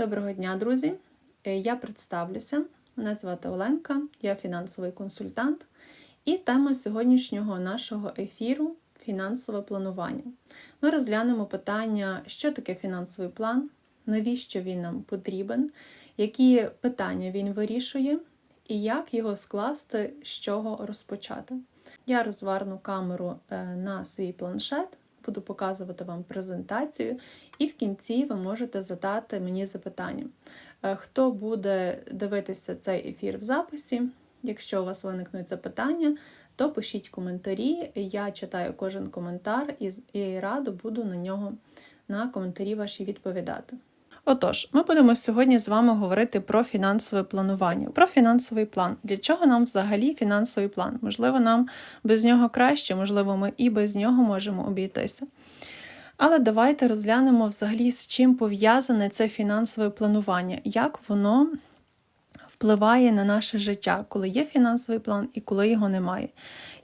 Доброго дня, друзі! Е, Я представлюся. Мене звати Оленка, я фінансовий консультант. І тема сьогоднішнього нашого ефіру фінансове планування. Ми розглянемо питання, що таке фінансовий план, навіщо він нам потрібен, які питання він вирішує, і як його скласти, з чого розпочати. Я розверну камеру е, на свій планшет, буду показувати вам презентацію, і в кінці ви можете задати мені запитання. Е, Хто буде дивитися цей ефір в записі? Якщо у вас виникнуть запитання, то пишіть коментарі. Я читаю кожен коментар і, радо буду на нього на коментарі ваші відповідати. Отож, ми будемо сьогодні з вами говорити про фінансове планування, про фінансовий план. Для чого нам взагалі фінансовий план? Можливо, нам без нього краще, можливо, ми і без нього можемо обійтися. Але давайте розглянемо взагалі, з чим пов'язане це фінансове планування, як воно впливає на наше життя, коли є фінансовий план і коли його немає.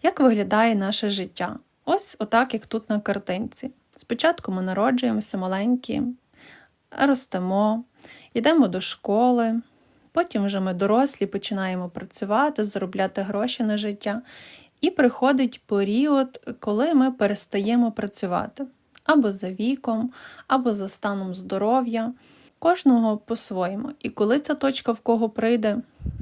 Як виглядає наше життя? Ось отак, як тут на картинці. Спочатку ми народжуємося маленькі, ростемо, йдемо до школи, потім вже ми дорослі, починаємо працювати, заробляти гроші на життя. І приходить період, коли ми перестаємо працювати або за віком, або за станом здоров'я. Кожного по-своєму. І коли ця точка в кого прийде,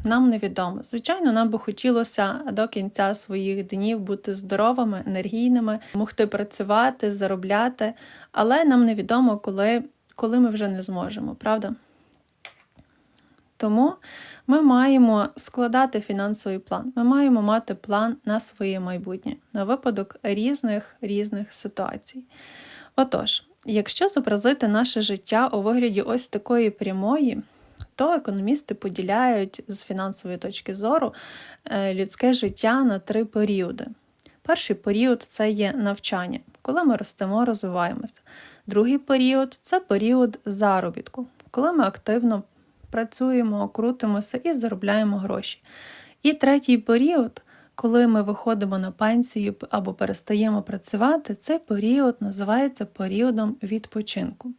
нам невідомо. Звичайно, нам би хотілося до кінця своїх днів бути здоровими, енергійними, могти працювати, заробляти, але нам невідомо, коли, коли ми вже не зможемо, правда? Тому ми маємо складати фінансовий план. Ми маємо мати план на своє майбутнє на випадок різних різних ситуацій. Отож, якщо зобразити наше життя у вигляді ось такої прямої, то економісти поділяють з фінансової точки зору е, людське життя на три періоди. Перший період це є навчання, коли ми ростемо, розвиваємося. Другий період це період заробітку, коли ми активно працюємо, крутимося і заробляємо гроші. І третій період, коли ми виходимо на пенсію або перестаємо працювати, цей період називається періодом відпочинку.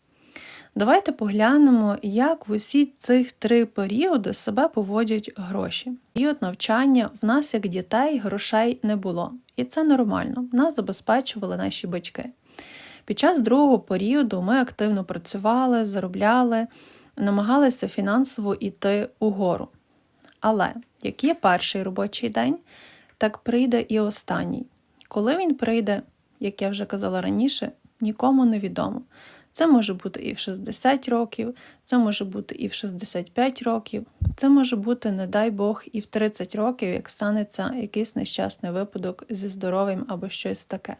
Давайте поглянемо, як в усі цих три періоди себе поводять гроші. Період навчання в нас, як дітей, грошей не було. І це нормально. Нас забезпечували наші батьки. Під час другого періоду ми активно працювали, заробляли, намагалися фінансово йти угору. Але як є перший робочий день, так прийде і останній. Коли він прийде, як я вже казала раніше, нікому не відомо. Це може бути і в 60 років, це може бути і в 65 років, це може бути, не дай Бог, і в 30 років, як станеться якийсь нещасний випадок зі здоров'ям або щось таке.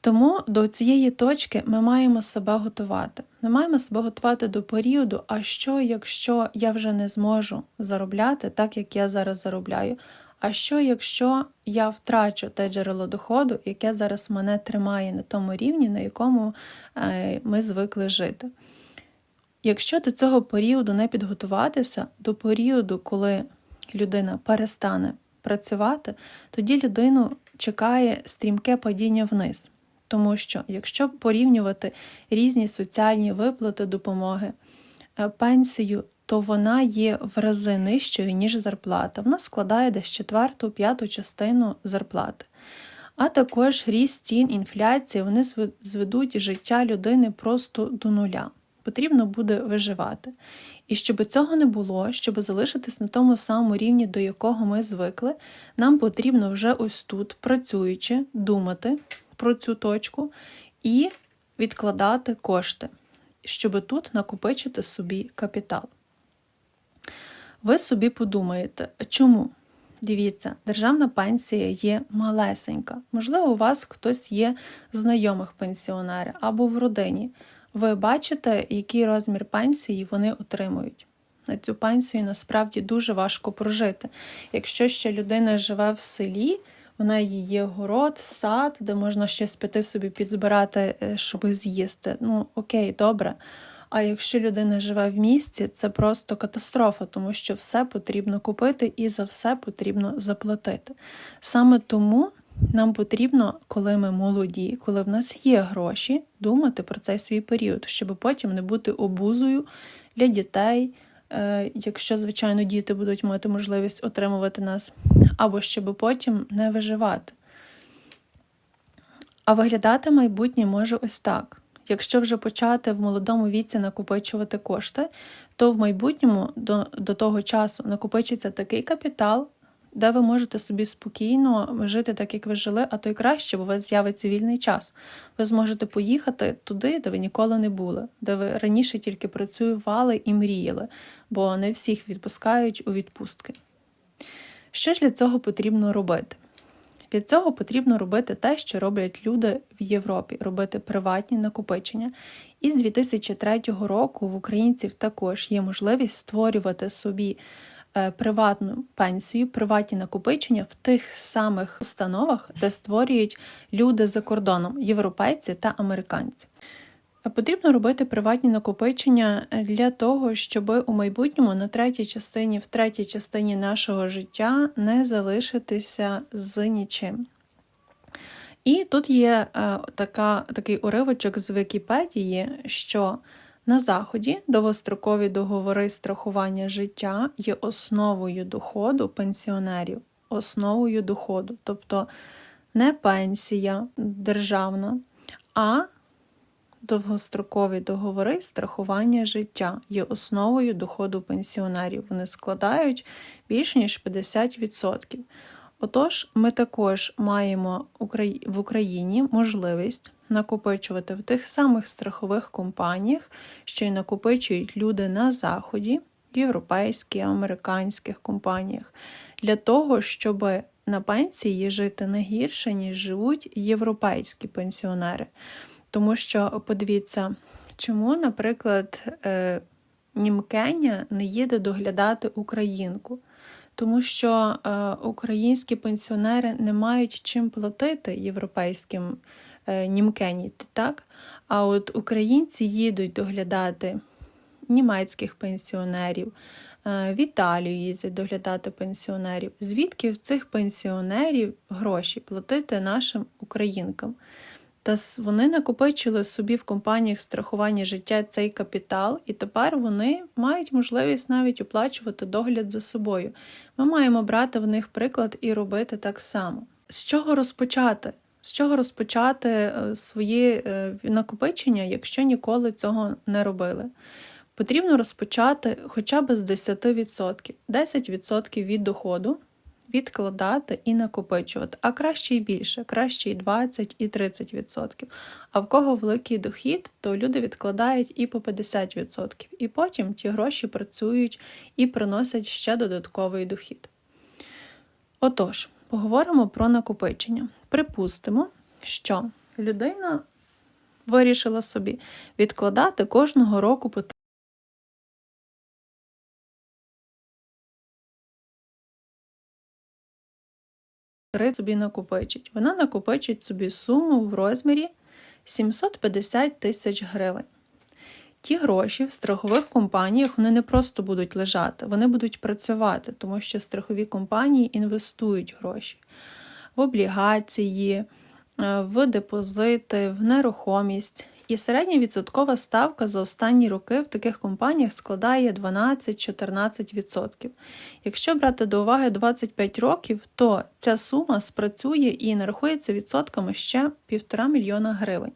Тому до цієї точки ми маємо себе готувати. Ми маємо себе готувати до періоду, а що, якщо я вже не зможу заробляти так, як я зараз заробляю? А що, якщо я втрачу те джерело доходу, яке зараз мене тримає на тому рівні, на якому е, ми звикли жити? Якщо до цього періоду не підготуватися, до періоду, коли людина перестане працювати, тоді людину чекає стрімке падіння вниз. Тому що, якщо порівнювати різні соціальні виплати допомоги, е, пенсію, то вона є в рази нижчою, ніж зарплата. Вона складає десь четверту, п'яту частину зарплати. А також ріст цін, інфляція, вони зведуть життя людини просто до нуля. Потрібно буде виживати. І щоб цього не було, щоб залишитись на тому самому рівні, до якого ми звикли, нам потрібно вже ось тут, працюючи, думати про цю точку і відкладати кошти, щоб тут накопичити собі капітал. Ви собі подумаєте, чому? Дивіться, державна пенсія є малесенька. Можливо, у вас хтось є знайомих пенсіонерів або в родині. Ви бачите, який розмір пенсії вони отримують. На цю пенсію насправді дуже важко прожити. Якщо ще людина живе в селі, в неї є город, сад, де можна щось піти собі підзбирати, е, щоб з'їсти. Ну, окей, добре. А якщо людина живе в місті, це просто катастрофа, тому що все потрібно купити і за все потрібно заплатити. Саме тому нам потрібно, коли ми молоді, коли в нас є гроші, думати про цей свій період, щоб потім не бути обузою для дітей, е, якщо, звичайно, діти будуть мати можливість отримувати нас, або щоб потім не виживати. А виглядати майбутнє може ось так. Якщо вже почати в молодому віці накопичувати кошти, то в майбутньому до, до того часу накопичиться такий капітал, де ви можете собі спокійно жити так, як ви жили, а то й краще, бо у вас з'явиться вільний час. Ви зможете поїхати туди, де ви ніколи не були, де ви раніше тільки працювали і мріяли, бо не всіх відпускають у відпустки. Що ж для цього потрібно робити? Для цього потрібно робити те, що роблять люди в Європі, робити приватні накопичення. І з 2003 року в українців також є можливість створювати собі е, приватну пенсію, приватні накопичення в тих самих установах, де створюють люди за кордоном, європейці та американці. Потрібно робити приватні накопичення для того, щоб у майбутньому на третій частині, в третій частині нашого життя не залишитися з нічим. І тут є е, така, такий уривочок з Вікіпедії, що на Заході довгострокові договори страхування життя є основою доходу пенсіонерів, основою доходу, тобто не пенсія державна, а довгострокові договори страхування життя є основою доходу пенсіонерів. Вони складають більше ніж 50%. Отож, ми також маємо в Україні можливість накопичувати в тих самих страхових компаніях, що й накопичують люди на Заході, в європейських, американських компаніях, для того, щоб на пенсії жити не гірше, ніж живуть європейські пенсіонери. Тому що, подивіться, чому, наприклад, е, німкеня не їде доглядати українку? Тому що е, українські пенсіонери не мають чим платити європейським е, німкені, так? А от українці їдуть доглядати німецьких пенсіонерів, в Італію їздять доглядати пенсіонерів. Звідки в цих пенсіонерів гроші платити нашим українкам? Та вони накопичили собі в компаніях страхування життя цей капітал, і тепер вони мають можливість навіть оплачувати догляд за собою. Ми маємо брати в них приклад і робити так само. З чого розпочати? З чого розпочати е, свої е, накопичення, якщо ніколи цього не робили? Потрібно розпочати хоча б з 10%. 10% від доходу відкладати і накопичувати, а краще і більше, краще і 20 і 30%. А в кого великий дохід, то люди відкладають і по 50%. І потім ті гроші працюють і приносять ще додатковий дохід. Отож, поговоримо про накопичення. Припустимо, що людина вирішила собі відкладати кожного року по собі накопичить. Вона накопичить собі суму в розмірі 750 тисяч гривень. Ті гроші в страхових компаніях вони не просто будуть лежати, вони будуть працювати, тому що страхові компанії інвестують гроші в облігації, е, в депозити, в нерухомість. І середня відсоткова ставка за останні роки в таких компаніях складає 12-14%. Якщо брати до уваги 25 років, то ця сума спрацює і нарахується відсотками ще 1,5 мільйона гривень.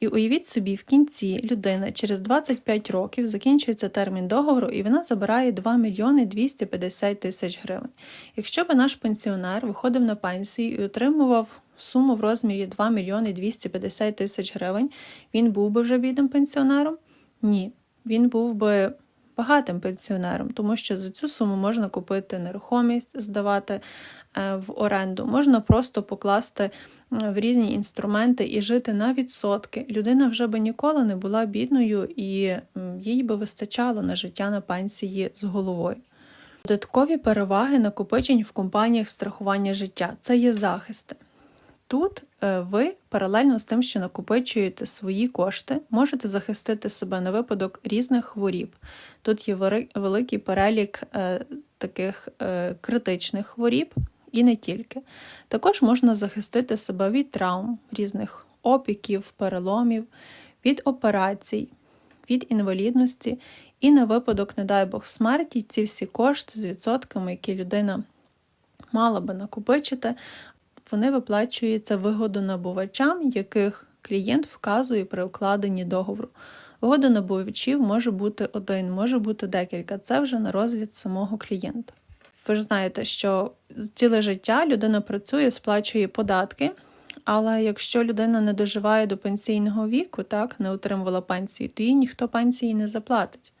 І уявіть собі, в кінці людина через 25 років закінчується термін договору, і вона забирає 2 мільйони 250 тисяч гривень. Якщо б наш пенсіонер виходив на пенсію і отримував суму в розмірі 2 мільйони 250 тисяч гривень, він був би вже бідним пенсіонером? Ні. Він був би багатим пенсіонером, тому що за цю суму можна купити нерухомість, здавати е, в оренду, можна просто покласти в різні інструменти і жити на відсотки. Людина вже би ніколи не була бідною і їй би вистачало на життя на пенсії з головою. Додаткові переваги накопичень в компаніях страхування життя це є захисти. Тут е, ви паралельно з тим, що накопичуєте свої кошти, можете захистити себе на випадок різних хворіб. Тут є великий перелік е, таких е, критичних хворіб, і не тільки. Також можна захистити себе від травм, різних опіків, переломів, від операцій, від інвалідності і на випадок, не дай Бог, смерті, ці всі кошти з відсотками, які людина мала би накопичити, вони виплачуються вигодонабувачам, яких клієнт вказує при укладенні договору. Вигодонабувачів може бути один, може бути декілька. Це вже на розгляд самого клієнта. Ви ж знаєте, що ціле життя людина працює, сплачує податки. Але якщо людина не доживає до пенсійного віку, так, не отримувала пенсії, то їй ніхто пенсії не заплатить.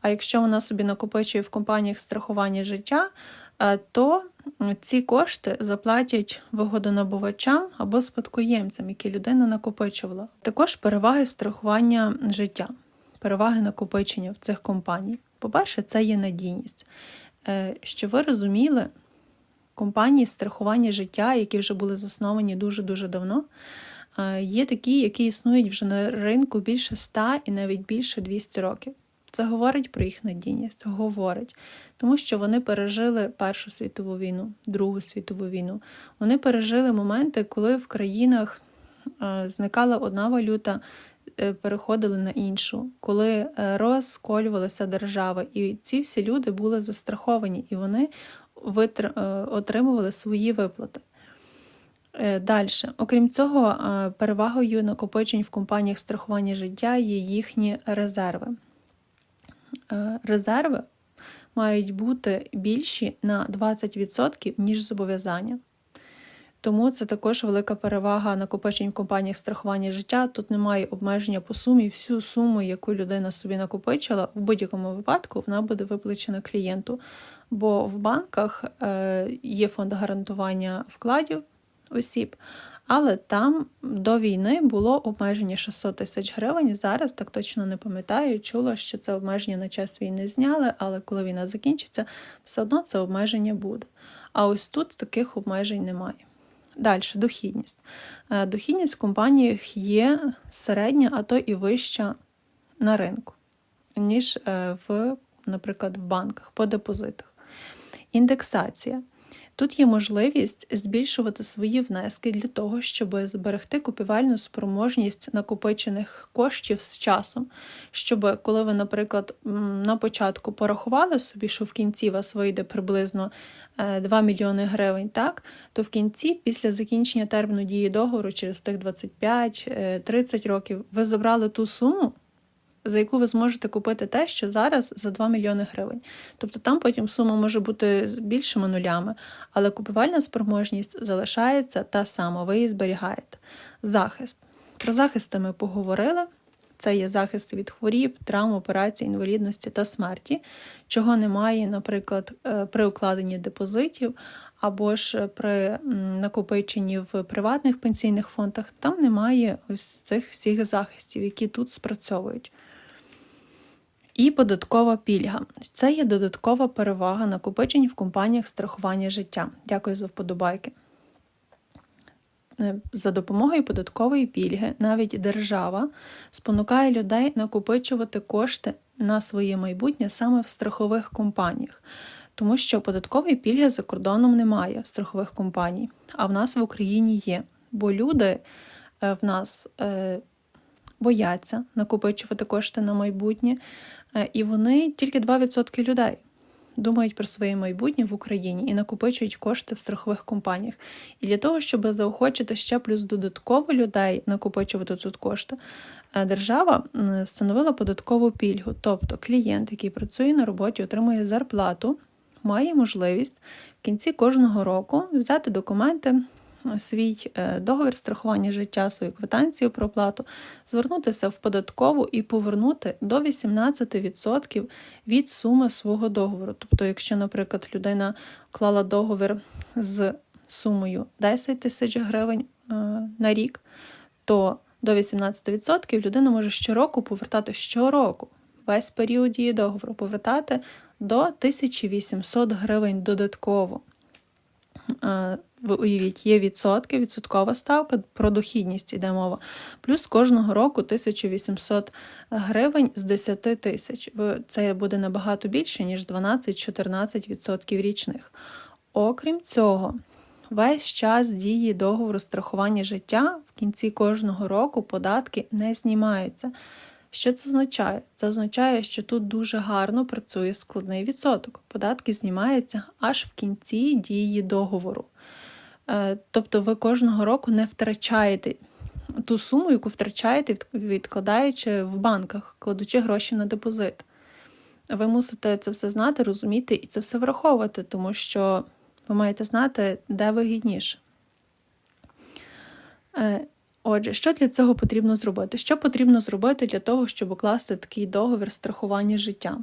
А якщо вона собі накопичує в компаніях страхування життя, то ці кошти заплатять вигодонабувачам або спадкоємцям, які людина накопичувала. Також переваги страхування життя, переваги накопичення в цих компаній. По-перше, це є надійність. Е, Що ви розуміли, компанії страхування життя, які вже були засновані дуже-дуже давно, е, є такі, які існують вже на ринку більше 100 і навіть більше 200 років. Це говорить про їх надійність, говорить, тому що вони пережили Першу світову війну, Другу світову війну. Вони пережили моменти, коли в країнах е, зникала одна валюта, е, переходили на іншу, коли е, розколювалася держава, і ці всі люди були застраховані, і вони отримували свої виплати. Далі, окрім цього, перевагою накопичень в компаніях страхування життя є їхні резерви. Е, резерви мають бути більші на 20%, ніж зобов'язання. Тому це також велика перевага накопичень в компаніях страхування життя. Тут немає обмеження по сумі. Всю суму, яку людина собі накопичила, в будь-якому випадку вона буде виплачена клієнту. Бо в банках е, є фонд гарантування вкладів осіб, але там до війни було обмеження 600 тисяч гривень. Зараз так точно не пам'ятаю. Чула, що це обмеження на час війни зняли, але коли війна закінчиться, все одно це обмеження буде. А ось тут таких обмежень немає. Далі, дохідність. Е, дохідність в компаніях є середня, а то і вища на ринку, ніж е, в, наприклад, в банках по депозитах. Індексація. Тут є можливість збільшувати свої внески для того, щоб зберегти купівельну спроможність накопичених коштів з часом. Щоб коли ви, наприклад, на початку порахували собі, що в кінці вас вийде приблизно 2 е, мільйони гривень, так, то в кінці, після закінчення терміну дії договору, через тих 25-30 е, років, ви забрали ту суму за яку ви зможете купити те, що зараз за 2 мільйони гривень. Тобто там потім сума може бути з більшими нулями, але купівельна спроможність залишається та сама, ви її зберігаєте. Захист. Про захисти ми поговорили. Це є захист від хворіб, травм, операцій, інвалідності та смерті, чого немає, наприклад, е, при укладенні депозитів або ж при накопиченні в приватних пенсійних фондах. Там немає ось цих всіх захистів, які тут спрацьовують. І податкова пільга. Це є додаткова перевага накопичень в компаніях страхування життя. Дякую за вподобайки. Е, за допомогою податкової пільги навіть держава спонукає людей накопичувати кошти на своє майбутнє саме в страхових компаніях, тому що податкової пільги за кордоном немає в страхових компаній, а в нас в Україні є. Бо люди е, в нас е, бояться накопичувати кошти на майбутнє, і вони тільки 2% людей думають про своє майбутнє в Україні і накопичують кошти в страхових компаніях. І для того, щоб заохочити ще плюс додатково людей накопичувати тут кошти, е, держава встановила податкову пільгу. Тобто клієнт, який працює на роботі, отримує зарплату, має можливість в кінці кожного року взяти документи свій е, договір страхування життя, свою квитанцію про оплату, звернутися в податкову і повернути до 18% від суми свого договору. Тобто, якщо, наприклад, людина вклала договір з сумою 10 тисяч гривень е, на рік, то до 18% людина може щороку повертати щороку. Весь період дії договору повертати до 1800 гривень додатково. Ви уявіть, є відсотки, відсоткова ставка, про дохідність йде мова. Плюс кожного року 1800 гривень з 10 тисяч. Це буде набагато більше, ніж 12-14% річних. Окрім цього, весь час дії договору страхування життя в кінці кожного року податки не знімаються. Що це означає? Це означає, що тут дуже гарно працює складний відсоток. Податки знімаються аж в кінці дії договору. Е, Тобто ви кожного року не втрачаєте ту суму, яку втрачаєте, відкладаючи в банках, кладучи гроші на депозит. Ви мусите це все знати, розуміти і це все враховувати, тому що ви маєте знати, де вигідніше. Е, Отже, що для цього потрібно зробити? Що потрібно зробити для того, щоб укласти такий договір страхування життя?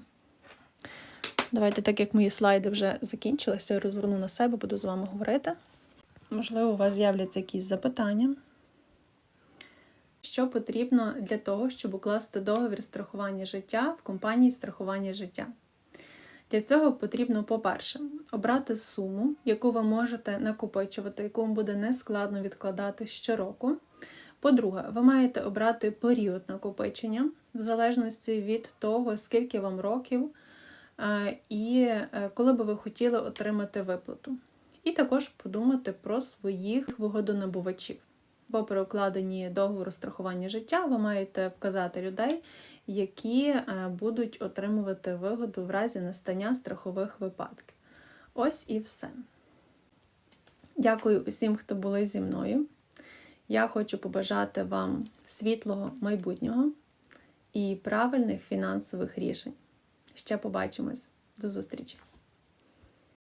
Давайте, так як мої слайди вже закінчилися, я розверну на себе, буду з вами говорити. Можливо, у вас з'являться якісь запитання. Що потрібно для того, щоб укласти договір страхування життя в компанії страхування життя? Для цього потрібно, по-перше, обрати суму, яку ви можете накопичувати, яку вам буде нескладно відкладати щороку. По-друге, ви маєте обрати період накопичення, в залежності від того, скільки вам років, е, і е, коли би ви хотіли отримати виплату. І також подумати про своїх вигодонабувачів. Бо при укладенні договору страхування життя ви маєте вказати людей, які е, будуть отримувати вигоду в разі настання страхових випадків. Ось і все. Дякую усім, хто були зі мною. Я хочу побажати вам світлого майбутнього і правильних фінансових рішень. Ще побачимось. До зустрічі!